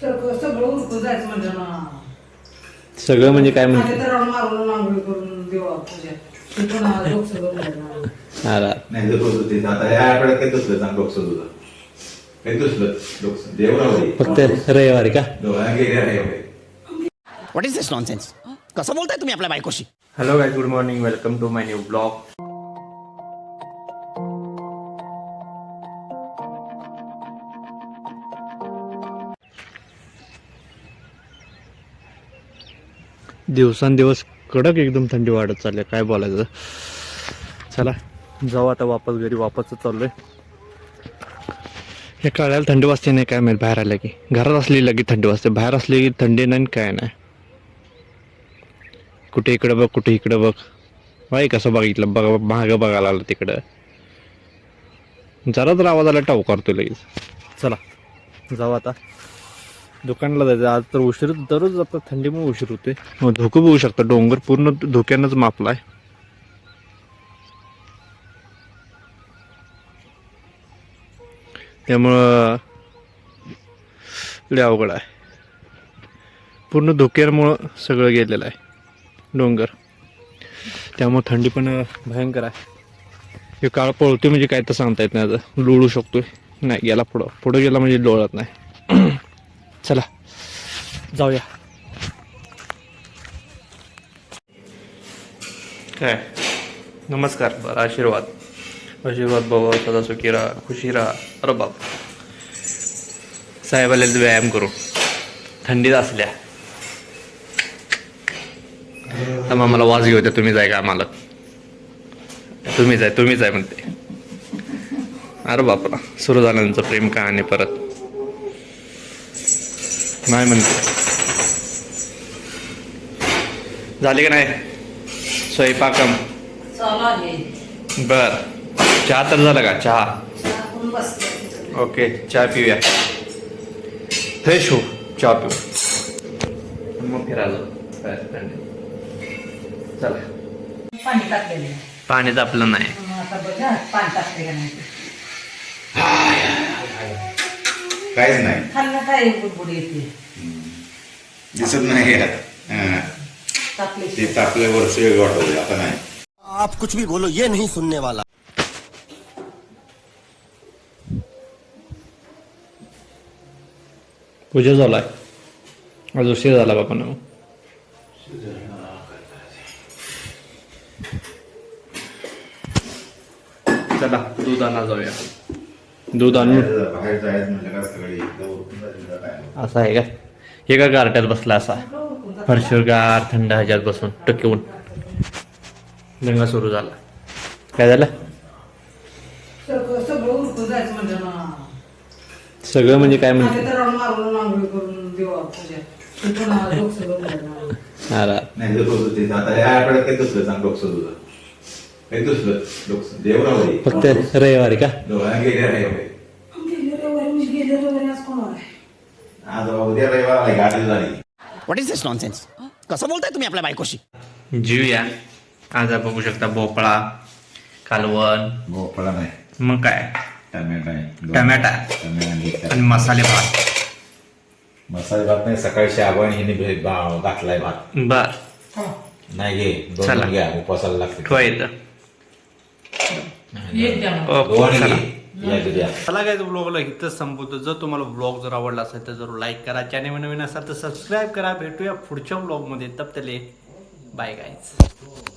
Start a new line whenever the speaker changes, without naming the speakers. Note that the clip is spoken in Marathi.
सगळं सगळं उरकून जायचं म्हणजे ना.
सगळं म्हणजे काय म्हणते
माझ्या तर मारून आंघोळी करून देवा पूजा. ते पण डोकं सगळं म्हणलं
आला.
नाही जर होत होते आता या आठवड्यात काही दुसरं सांग डोकं तुझं? काही दुसरं डोकं देवरावरी
फक्त रविवारी का?
व्हॉट इज दिस नॉनसेन्स कसं बोलताय तुम्ही आपल्या बायकोशी?
Hello guys good morning welcome to my new blog दिवसांदिवस कडक एकदम थंडी वाढत चालली आहे. काय बोलायचं? चला जाऊ आता वापस घरी. वापस आहे हे कळायला थंडी वाजते नाही काय माहिती बाहेर आलं की. घरात असली लगी थंडी वाजते. बाहेर असली की थंडी नाही आणि काय नाही. कुठे इकडं बघ कुठे इकडं बघ. बाई कसं बघितलं बघ महाग बघायला आलं तिकडं. जरा तर आवाज आला टाऊ करतो लगेच. चला जाऊ आता. दुकानाला जायचं. आज तर उशीर दररोज आता थंडीमुळे उशीर होते मग हो, धोकं बघू शकता. डोंगर पूर्ण धोक्यानंच आहे त्यामुळं लय अवघड आहे. पूर्ण धोक्यामुळं सगळं गेलेलं आहे. डोंगर. त्यामुळं थंडी पण भयंकर आहे. हे काळ पळतोय म्हणजे काय तर सांगता येत नाही आता. लोळू शकतोय. नाही गेला पुढं. पुढं गेला म्हणजे लोळत नाही. चला जाऊया. काय? नमस्कार बरं आशीर्वाद. आशीर्वाद बाबा सदा सुखी राहा खुशी राहा. अरे बाप. साहेब आलेले व्यायाम करू. थंडीत असल्या. तर मग मला वाज घेऊ द्या. तुम्ही जाय का आम्हाला? तुम्हीच आहे तुम्हीच आहे म्हणते. अरे बापरा. सुरू झालं त्यांचं प्रेम कहाणी परत. नाही म्हणते झाली का नाही? स्वयंपाकम. बर. चहा तर झालं का? चहा. ओके चहा पिऊया. फ्रेश हो चहा पिऊ. मग फिरायला चला.
पाणी टाकलेलं.
पाणी तापलं नाही.
काहीच नाही.
खाल्लं काय बुडबुड येते
दिसत नाही. हा. ते तापल्यावर वेगळं वाटत होतं, आता नाही
आप कुछ भी बोलो ये नहीं सुनने वाला.
पूजा झालाय. आज उशीर झाला बाबा ना. चला दूध आणा जाऊया. दूध आणून
बाहेर जायचं सगळे काय
असा आहे का? हे का गारट्यात बसला असा? फरशीवर गार थंड ह्याच्यात बसून टक्केऊन दंगा सुरू झाला. काय झालं?
सगळं म्हणजे ना.
सगळं म्हणजे
देवरावरी
फक्त रविवारी का
रविवारी
रविवारी मी गेले रविवारी आज कोण आहे
आज उद्या रविवार गाठी झाली
व्हॉट इज दिस नॉनसेन्स कसं बोलताय तुम्ही आपल्या बायकोशी
जीवया आज आपण बघू शकता भोपळा कालवण
भोपळा नाही
मग काय
टमॅटो आहे
टमॅटा. आणि मसाले भात
मसाले भात नाही सकाळी शाबण हिने घातलाय भात
बर
नाही घे
चला.
दोन घ्या उपवासाला लागते
ठेवा इथं
एक द्या मग.
ओके,
दोन
चला. काय ब्लॉगला इथंच संपवतो. जर तुम्हाला ब्लॉग जर आवडला असेल तर जरूर लाईक करा. चॅनल नवीन असाल तर सबस्क्राईब करा. भेटूया पुढच्या ब्लॉगमध्ये तप तले बाय गायच